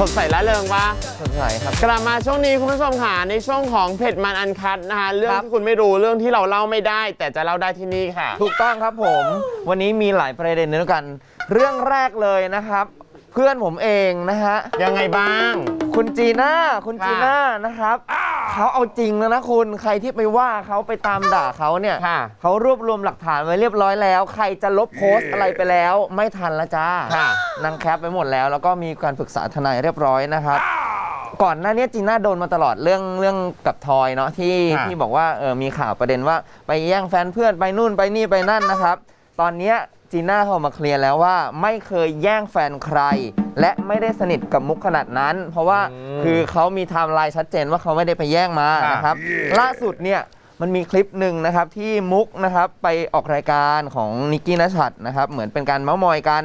สดใสละเริงปะสดใสครับ กลับมาช่วงนี้คุณผู้ชมค่ะในช่วงของเผ็ดมันอันคัดนะคะเรื่องครับที่คุณไม่รู้เรื่องที่เราเล่าไม่ได้ แต่จะเล่าได้ที่นี่ค่ะ ถูกต้องครับผม วันนี้มีหลายประเด็นด้วยกัน เรื่องแรกเลยนะครับ เพื่อนผมเองนะฮะยังไงบ้าง คุณจีน่าคุณค่ะจีน่านะครับ เขาเอาจริงแล้วนะคุณใครที่ไปว่าเขาไปตามด่าเขาเนี่ยค่ะ เขารวบรวมหลักฐานไว้เรียบร้อยแล้ว ใครจะลบโพสต์อะไรไปแล้ว ไม่ทันละจ้าค่ะ นางแคปไปหมดแล้ว แล้วก็มีการปรึกษาทนายเรียบร้อยนะครับ ก่อนหน้านี้จีน่าโดนมาตลอดเรื่องเรื่องกับทอยเนาะที่ค่ะ ที่บอกว่าเออมีข่าวประเด็นว่า ไปแย่งแฟนเพื่อนไปนู่นไปนี่ไปนั่นนะครับ ตอนเนี้ย จีน่าเขามาเคลียร์แล้วว่าไม่เคยแย่งแฟนใคร และไม่ได้สนิทกับมุกขนาดนั้น เพราะว่าคือเขามีไทม์ไลน์ชัดเจนว่าเขาไม่ได้ไปแย่งมานะครับ ล่าสุดเนี่ยมันมีคลิปหนึ่งนะครับที่มุกนะครับไปออกรายการของนิกกี้นัชัดนะครับเหมือนเป็นการเมาส์มอยกัน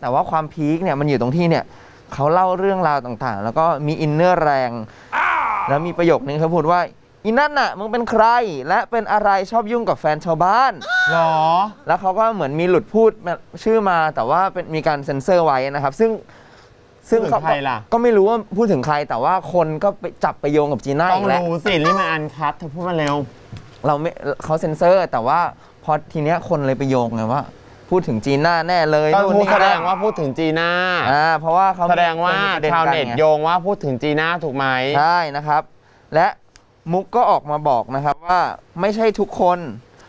แต่ว่าความพีคเนี่ยมันอยู่ตรงที่เนี่ยเขาเล่าเรื่องราวต่างๆ แล้วก็มีอินเนอร์แรง แล้วมีประโยคนึงเขาพูดว่าอีนั่นน่ะมึงเป็นใคร และเป็นอะไรชอบยุ่งกับแฟนชาวบ้าน หรอ แล้วเขาก็เหมือนมีหลุดพูดชื่อมาแต่ว่าเป็นมีการเซ็นเซอร์ไว้นะครับ ซึ่งซึ่งพูดถึงเขาใครล่ะ ก็ไม่รู้ว่าพูดถึงใครแต่ว่าคนก็ไปจับไปโยงกับจีน่าต้ออีงกแล้ว รู้สินี่มันอันคัดเธอพูดมาเร็ว เราไม่เขาเซ็นเซอร์ แต่ว่าพอทีเนี้ยคนเลยไปโยงไงว่า พูดถึงจีน่าแน่เลยก็นู่นพูดนี่แสดนั่งนว่าพูดถึงจีน่า อ่าเพราะว่าเขาแสดงว่ามีประด็ชาวกัเน็ตไง โยงว่าพูดถึงจีน่าถูกไหม ใช่นะครับ และมุกก็ออกมาบอกนะครับว่าไม่ใช่ทุกคน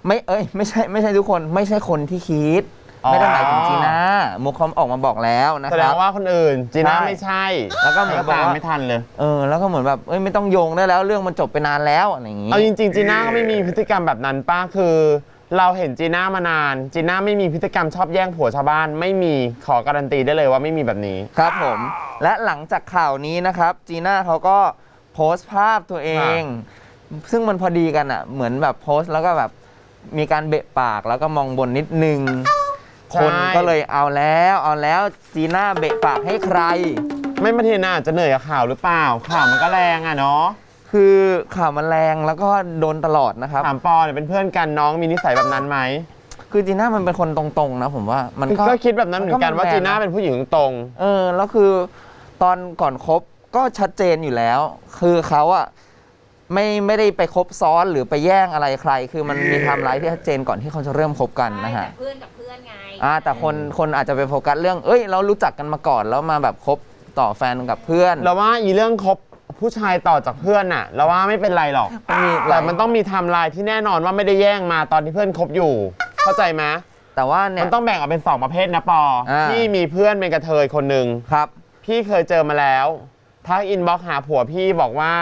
ไม่เอ้ยไม่ใช่ไม่ใช่ทุกคนไม่ใช่คนที่คิดอ๋อไม่ได้หมายถึงจีน่ามุกเขาออกมาบอกแล้วนะแสคดรังบ ว่าคนอื่นจีน่าใช่ ไม่ใช่แล้วก็เหมือนก็บอกตามว่าไม่ทันเลย เออแล้วก็เหมือนแบบเอ้ยไม่ต้องโยงได้แล้วเรื่องมันจบไปนานแล้วอะไรอย่างงี้ เอาจริงๆจีน่าก็ไม่มีพฤติกรรมแบบนั้นป้าคือ เราเห็นจีน่ามานานจีน่าไม่มีพฤติกรรมชอบแย่งผัวชาวบ้าน ไม่มีขอการันตีได้เลยว่าไม่มีแบบนี้ ครับผมและหลังจากข่าวนี้นะครับ จีน่าเขาก็โพสต์ภาพตัวเอง ซึ่งมันพอดีกันอะ เหมือนแบบโพสต์แล้วก็แบบ มีการเบะปากแล้วก็มองบนนิดนึง ใช่ คนก็เลยเอาแล้วเอาแล้วจีน่าเบะปากให้ใคร ไม่มาทีน่าจะเหนื่อยกับข่าวหรือเปล่า ข่าวมันก็แรงอะเนาะคือข่าวมันแรงแล้วก็โดนตลอดนะครับ ถามปอเนี่ยเป็นเพื่อนกันน้องมีนิสัยแบบนั้นไหมคือจีน่ามันเป็นคนตรงๆนะผมว่ามันคือก็ก็คิดแบบนั้นเหมือนกันว่ามันก็จีน่าแมนนะเป็นผู้หญิงตรง เออแล้วคือตอนก่อนคบก็ชัดเจนอยู่แล้ว คือเขาอะ ไม่ไม่ได้ไปคบซ้อนหรือไปแย่งอะไรใคร คือมันมีไทม์ไลน์ที่ชัดเจนก่อนที่เขาจะเริ่มคบกันนะฮะ ใช่แต่เพื่อนกับเพื่อนไงอ่าแต่คนคนอาจจะไปโฟกัสเรื่อง เอ้ย เรารู้จักกันมาก่อนแล้วมาแบบคบต่อแฟนกับเพื่อนๆเราว่าอีเรื่องคบผู้ชายต่อจากเพื่อนน่ะ เราว่าไม่เป็นไรหรอก มันมีหแต่ลายมันต้องมีไทม์ไลน์ที่แน่นอนว่าไม่ได้แย่งมาตอนที่เพื่อนคบอยู่ เข้าใจไหมแต่ว่าเนี่มัยนต้องแบ่งออกเป็นสองประเภทนะปออ่าพี่มีเพื่อนเป็นกระเทยคนหนึ่งครับ พี่เคยเจอมาแล้วทักอินบ็อกหาผัวพี่บอกว่า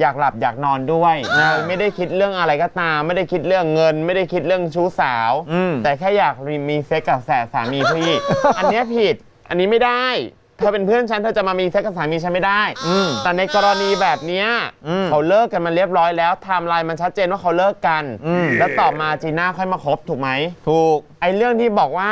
อยากหลับอยากนอนด้วยอ่าไม่ได้คิดเรื่องอะไรก็ตาม ไม่ได้คิดเรื่องเงิน ไม่ได้คิดเรื่องชู้สาวอืมแต่แค่อยากมีเซ็กกับแสสามีพี่ อันเนี้ยผิดอันนี้ไม่ได้ เธอเป็นเพื่อนฉันเธอจะมามีเซ็กกับสามีฉันไม่ได้อืมแต่ในกรณีแบบเนี้ยอืมเขาเลิกกันมาเรียบร้อยแล้วไทม์ไลน์มันชัดเจนว่าเขาเลิกกันอืมแล้วต่อมาจีน่าค่อยมาคบถูกไหมถูกไอ้เรื่องที่บอกว่า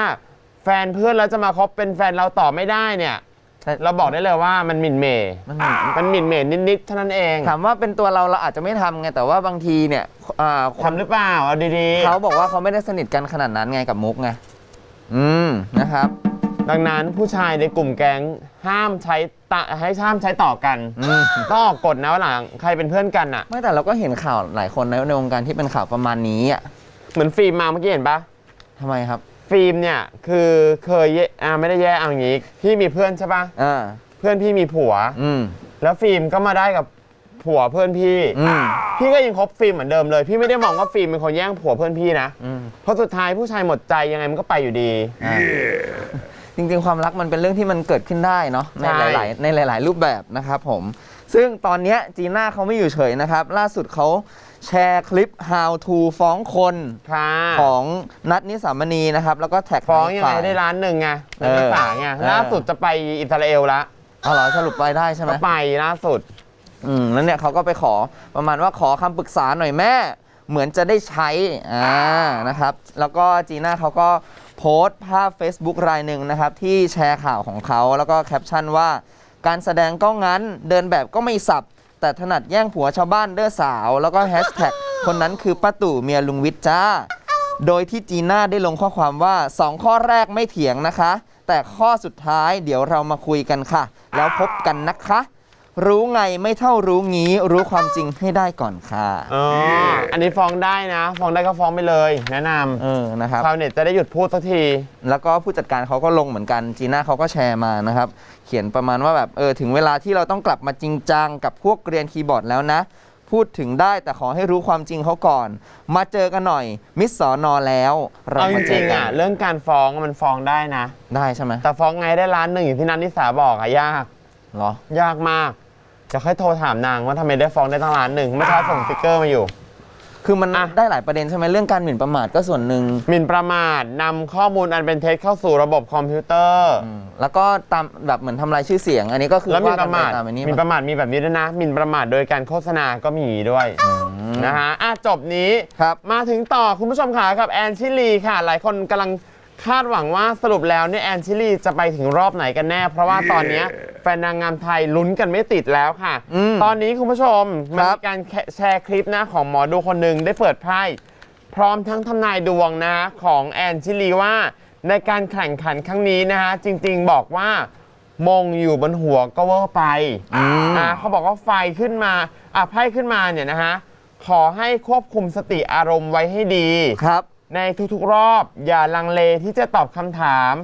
แฟนเพื่อนแล้วจะมาคบเป็นแฟนเราต่อไม่ได้เนี่ยแต่ เราบอกได้เลยว่ามันหมิ่นเหม่มันมีมันหมิ่นเหม่นิดๆเท่านั้นเองถามว่าเป็นตัวเราเราอาจจะไม่ทำไงแต่ว่าบางทีเนี่ยอ่าคนทำหรือเปล่าเอาดีเขาบอกว่าเขาไม่ได้สนิทกันขนาดนั้นไงกับมุกไง อืม นะครับ ๆ ดังนั้นผู้ชายในกลุ่มแก๊งห้ามใช้ตะให้ห้ามใช้ต่อกันอืม ต้องออกกฎนะว่าหลังใครเป็นเพื่อนกันอะ ไม่แต่เราก็เห็นข่าวหลายคนในในวงการที่เป็นข่าวประมาณนี้อะเหมือนฟิล์มมาเมื่อกี้เห็นปะทำไมครับ ฟิล์มเนี่ยคือเคยแยอ่าไม่ได้แย่เอาอย่างงี้พี่มีเพื่อนใช่ปะอ่าเพื่อนพี่มีผัว อืม แล้วฟิล์มก็มาได้กับผัวเพื่อนพี่ อืม พี่ก็ยังคบฟิล์มเหมือนเดิมเลย พี่ไม่ได้มองว่าฟิล์มเป็นคนแย่งผัวเพื่อนพี่นะอืมเพราะสุดท้ายผู้ชายหมดใจยังไงมันก็ไปอยู่ดีอ่าจริงๆ ความรักมันเป็นเรื่องที่มันเกิดขึ้นได้เนาะในใช่หลายๆในหลาย ๆ รูปแบบนะครับผม ซึ่งตอนเนี้ยจีน่าเขาไม่อยู่เฉยนะครับ ล่าสุดเขา แชร์คลิป how to ฟ้องคน ค่ะของนัทนิสามณีนะครับ แล้วก็แท็กฟ้องยังไงฝ่าได้ล้านหนึ่งไงเออไม่ฝากไงเออล่าสุดจะไปอิสราเอลละเอาเหรอสรุปไปได้ใช่ไหมก็ไปล่าสุด อืมแล้วเนี่ยเขาก็ไปขอประมาณว่าขอคำปรึกษาหน่อยแม่ เหมือนจะได้ใช้อ่านะครับ แล้วก็จีน่าเขาก็โพสต์ภาพ Facebook รายหนึ่งนะครับ ที่แชร์ข่าวของเขาแล้วก็แคปชั่นว่า การแสดงก็งั้นเดินแบบก็ไม่สับ แต่ถนัดแย่งผัวชาวบ้านเด้อสาว แล้วก็แฮชแท็กคนนั้นคือป้าตู่เมียลุงวิทย์จ้า โดยที่จีน่าได้ลงข้อความว่า 2 ข้อแรกไม่เถียงนะคะ แต่ข้อสุดท้ายเดี๋ยวเรามาคุยกันค่ะ แล้วพบกันนะคะ รู้ไงไม่เท่ารู้งี้ รู้ความจริงให้ได้ก่อนค่ะอ๋ออันนี้ฟ้องได้นะ ฟ้องได้ก็ฟ้องไปเลย แนะนเออนะครับำชาวเน็ตจะได้หยุดพูดสักที แล้วก็ผู้จัดการเขาก็ลงเหมือนกันจีน่าเขาก็แชร์มานะครับ เขียนประมาณว่าแบบเออถึงเวลาที่เราต้องกลับมาจริงจังกับพวกเกรียนคีย์บอร์ดแล้วนะ พูดถึงได้แต่ขอให้รู้ความจริงเขาก่อน มาเจอกันหน่อย มิสสอนอแล้ว เราเอาจมาเจริองๆกัอะนเรื่องการฟ้องมันฟ้องได้นะ ได้ใช่ไหมแต่ฟ้องไงได้ล้านหนึ่งอย่างที่นันนิสาบอกอะยาก เหรอ ยากมาก จะค่อยโทรถามนางว่าทำไมได้ฟ้องได้ตั้งล้านหนึ่งไม่ท้าส่งสติกเกอร์มาอยู่ คือมันอะ ได้หลายประเด็นใช่ไหมเรื่องการหมิ่นประมาทก็ส่วนหนึ่งหมิ่นประมาทนำข้อมูลอันเป็นเท็จเข้าสู่ระบบคอมพิวเตอร์ อืมแล้วก็ตามแบบเหมือนทำลายชื่อเสียง อันนี้ก็คือแล้วหมิ่ว่านปกันระไปมาทตามอันนี้หมิ่นประมาทมีแบบนี้ด้วยนะหมิ่นประมาทโดยการโฆษณาก็มีอย่างนี้ด้วยอืมนะฮะอะจบนี้ ครับ มาถึงต่อคุณผู้ชมค่ะกับแอนชิลีค่ะ หลายคนกำลัง คาดหวังว่าสรุปแล้วเนี่ยแอนชิลีจะไปถึงรอบไหนกันแน่ เพราะว่าตอนเนี้ยแฟนนางงามไทยลุ้นกันไม่ติดแล้วค่ะ อืมตอนนี้คุณผู้ชมมันครับมีการแชร์คลิปนะของหมอดูคนหนึ่งได้เปิดไพ่พร้อมทั้งทำนายดวงนะของแอนชิลีว่า ในการแข่งขันครั้งนี้นะฮะจริงๆบอกว่า มงอยู่บนหัวก็เวอร์ไปอืมนะเขาบอกว่าไฟขึ้นมาอะไพ่ขึ้นมาเนี่ยนะฮะขอให้ควบคุมสติอารมณ์ไว้ให้ดี ครับ ในทุกๆรอบ อย่าลังเลที่จะตอบคำถาม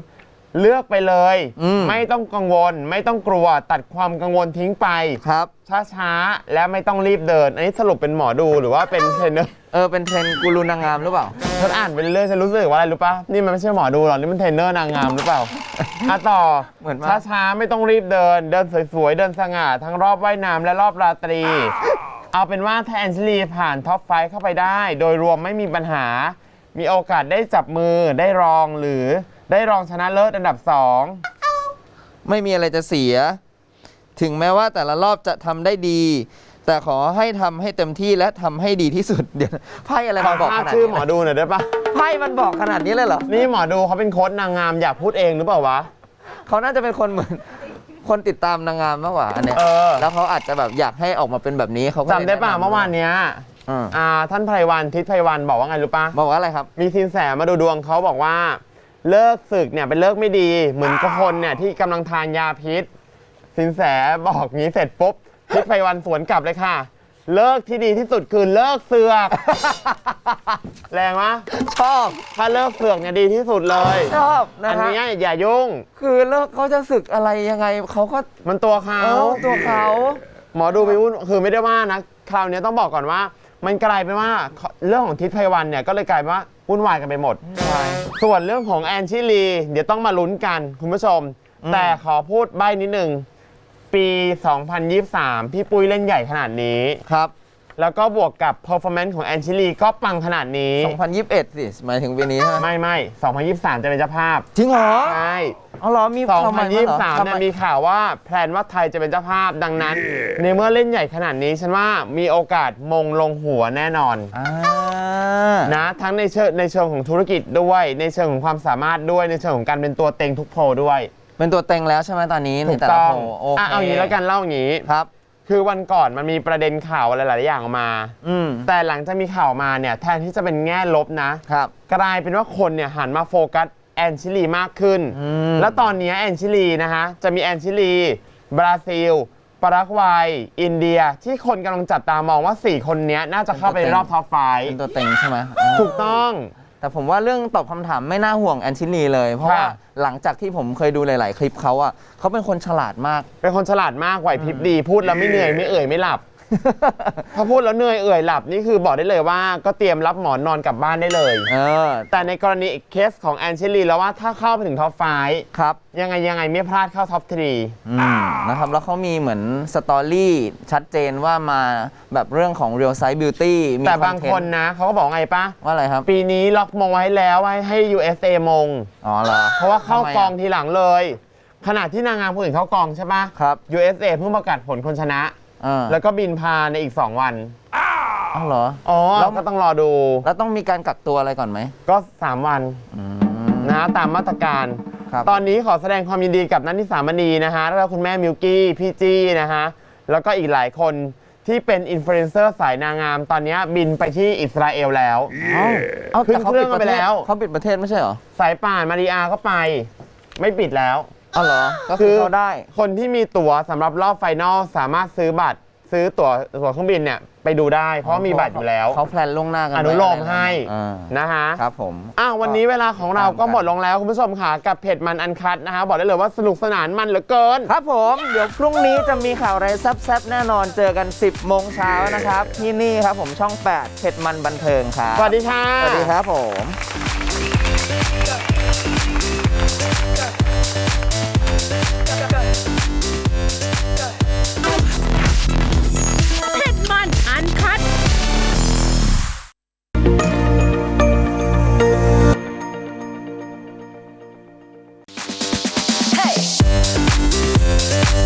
เลือกไปเลย อืม ไม่ต้องกังวล ไม่ต้องกลัวตัดความกังวลทิ้งไป ครับ ช้าๆ และไม่ต้องรีบเดิน อันนี้สรุปเป็นหมอดูหรือว่าเป็นเทรนเนอร์เออ เป็นเทรนด์กูรูนางงามหรือเปล่า ฉันอ่านไปเรื่อยๆฉันรู้สึกว่าอะไรรู้ปะนี่มันไม่ใช่หมอดูหรอกนี่มันเทรนเนอร์นางงามหรือเปล่าอะต่อเหมือนมาก ช้าๆ ไม่ต้องรีบเดิน เดินสวยๆ เดินสง่าทั้งรอบว่ายน้ำและรอบราตรี เอาเป็นว่าถ้าแอนเจลีผ่านท็อปไฟว์เข้าไปได้ โดยรวมไม่มีปัญหา มีโอกาสได้จับมือได้รองหรือได้รองชนะเลิศอันดับ2ไม่มีอะไรจะเสีย ถึงแม้ว่าแต่ละรอบจะทำได้ดี แต่ขอให้ทำให้เต็มที่และทำให้ดีที่สุด เดี๋ยวไพ่อะไรขอมันบอกทราขบนาดชื่อนี้หมอดูหน่อยได้ปะไพ่มันบอกขนาดนี้เลยเหรอนี่หมอดูเขาเป็นโค้ชนางงามอยากพูดเองหรือเปล่าวะ เขาน่าจะเป็นคนเหมือน คนติดตามนางงามมากกว่าอันเนี้ยเออ แล้วเขาอาจจะแบบอยากให้ออกมาเป็นแบบนี้เขาก็ลยจำได้ป่ะแนะนำ เมื่อวานเนี้ย อืมอ่าท่านไพรวันทิศไพรวันบอกว่าไงรู้ปะบอกว่าอะไรครับ มีสินแสมาดูดวงเขาบอกว่า เลิกศึกเนี่ยเป็นเลิกไม่ดี เหมือนกับคนเนี่ยที่กำลังทานยาพิษ สินแสบอกงี้เสร็จปุ๊บทิศไพวันสวนกลับเลยค่ะ เลิกที่ดีที่สุดคือเลิกเสือก แรงมะชอบถ้าเลิกเสือกเนี่ยดีที่สุดเลยชอบนะอันฮะนี้อย่ายุ่ง คือเลิกเขาจะศึกอะไรยังไงเขาก็มันตัวเขา เออตัวเขา หมอดูไปวุ่นคือไม่ได้ว่านะ คราวนี้ต้องบอกก่อนว่า มันกลายเป็นว่าเรื่องของทิศไพวันเนี่ยก็เลยกลายเป็นว่าวุ่นวายกันไปหมด ส่วนเรื่องของแอนชิลี เดี๋ยวต้องมาลุ้นกันคุณผู้ชมอืมแต่ขอพูดใบ้นิดหนึ่ง ปี 2023 พี่ปุ้ยเล่นใหญ่ขนาดนี้ครับ แล้วก็บวกกับ performance ของแอนชิลีก็ปังขนาดนี้ 2021 สิหมายถึงปีนี้ใช่ไหมไม่ไม่2023 จะเป็นเจ้าภาพจริงเหรอใช่เอาเหรอมีข่าวใหม่มาเหรอ2023ทำเนี่ยไมมีข่าวว่าแพลนว่าไทยจะเป็นเจ้าภาพดังนั้น ในเมื่อเล่นใหญ่ขนาดนี้ฉันว่ามีโอกาสมงลงหัวแน่นอน อ่านะทั้งในเชิงในเชิงของธุรกิจด้วย ในเชิงของความสามารถด้วยในเชิงของการเป็นตัวเต็งทุกโพลด้วยเป็นตัวเต็งแล้วใช่ไหมตอนนี้ในถูกแต่ละต้องโพลโอเคอะเอางี้แล้วกันเล่าอย่างนี้ ครับ คือวันก่อนมันมีประเด็นข่าวอะไรหลาย ๆ อย่างออกมา อืม แต่หลังจากมีข่าวมาเนี่ยแทนที่จะเป็นแง่ลบนะ ครับ กลายเป็นว่าคนเนี่ยหันมาโฟกัสแอนชิลีมากขึ้น อืม แล้วตอนนี้แอนชิลีนะฮะ จะมีแอนชิลี บราซิล ปารากวัย อินเดีย ที่คนกำลังจับตามองว่า 4 คนเนี้ยน่าจะเข้าไปรอบท็อปไฟเป็นตัวเต็งใช่ไหมอ่า ถูกต้อง แต่ผมว่าเรื่องตอบคำถามไม่น่าห่วงแอนชิลีเลย เพราะว่าค่ะ หลังจากที่ผมเคยดูหลาย ๆ คลิปเขาอะเขาเป็นคนฉลาดมาก เป็นคนฉลาดมากไหวพริบดีพูดแล้วไม่เหนื่อยไม่เอ่ยไม่หลับ ถ้าพูดแล้วเหนื่อยเอ่ยหลับนี่คือบอกได้เลยว่าก็เตรียมรับหมอนนอนกลับบ้านได้เลย เออแต่ในกรณีเคสของแอนเชลีแล้วว่าถ้าเข้าไปถึงท็อปไฟครับยังไงยังไงไม่พลาดเข้าท็อปทรี อืมนะครับแล้วเขามีเหมือนสตอรี่ชัดเจนว่ามาแบบเรื่องของ Real Size Beauty มีแต่บางเทคนนะเขาก็บอกไงปะว่าอะไรครับปีนี้ล็อกมงไว้แล้วให้ให้ USA มง อ๋อเหรอเพราะว่าเข้าทำไมอะกองทีหลังเลย ขณะที่นางงามคนอื่นเข้ากองใช่ปะ ครับ USA เพิ่งประกาศผลคนชนะ อ่า แล้วก็บินพาในอีก 2 วัน อ้าวเหรอ อ๋อแล้ว ก็ต้องรอดู แล้วต้องมีการกักตัวอะไรก่อนไหมก็ 3 วันอืม นะตามมาตรการ ครับ ตอนนี้ขอแสดงความยินดีกับนันทิสามณีนะฮะ แล้วก็คุณแม่มิวกี้พี่จี้นะฮะ แล้วก็อีกหลายคนที่เป็นอินฟลูเอนเซอร์สายนางงาม ตอนนี้บินไปที่อิสราเอลแล้ว เอ้าขึ้นแต่ขาเครื่องปิดไปแล้ว เขาปิดประเทศไม่ใช่เหรอ สายป่านมาริอาก็ไป ไม่ปิดแล้ว อ๋อเหรอ ก็คือเข้าได้ คนที่มีตั๋วสำหรับรอบไฟนอลสามารถซื้อบัตร ซื้อตั๋วตั๋วเครื่องบินเนี่ยไปดูได้ เพราะมีบัตรอยู่แล้ว เขาแพลนล่วงหน้ากันอไว้นุโลมอะไรให้อ่านะคะครับผมอ้าววันนี้เวลาของเราก็ตามกันหมดลงแล้วคุณผู้ชมค่ะกับเพจมันอันคัดนะคะบอกได้เลยว่าสนุกสนานมันเหลือเกิน ครับผม เดี๋ยวพรุ่งนี้จะมีข่าวอะไรแซ่บๆแน่นอนเจอกัน 10โมงเช้านะครับ ที่นี่ครับผมช่อง 8เพจมันบันเทิงครับสวัสดีค่ะสวัสดีครับผม เ Yeah.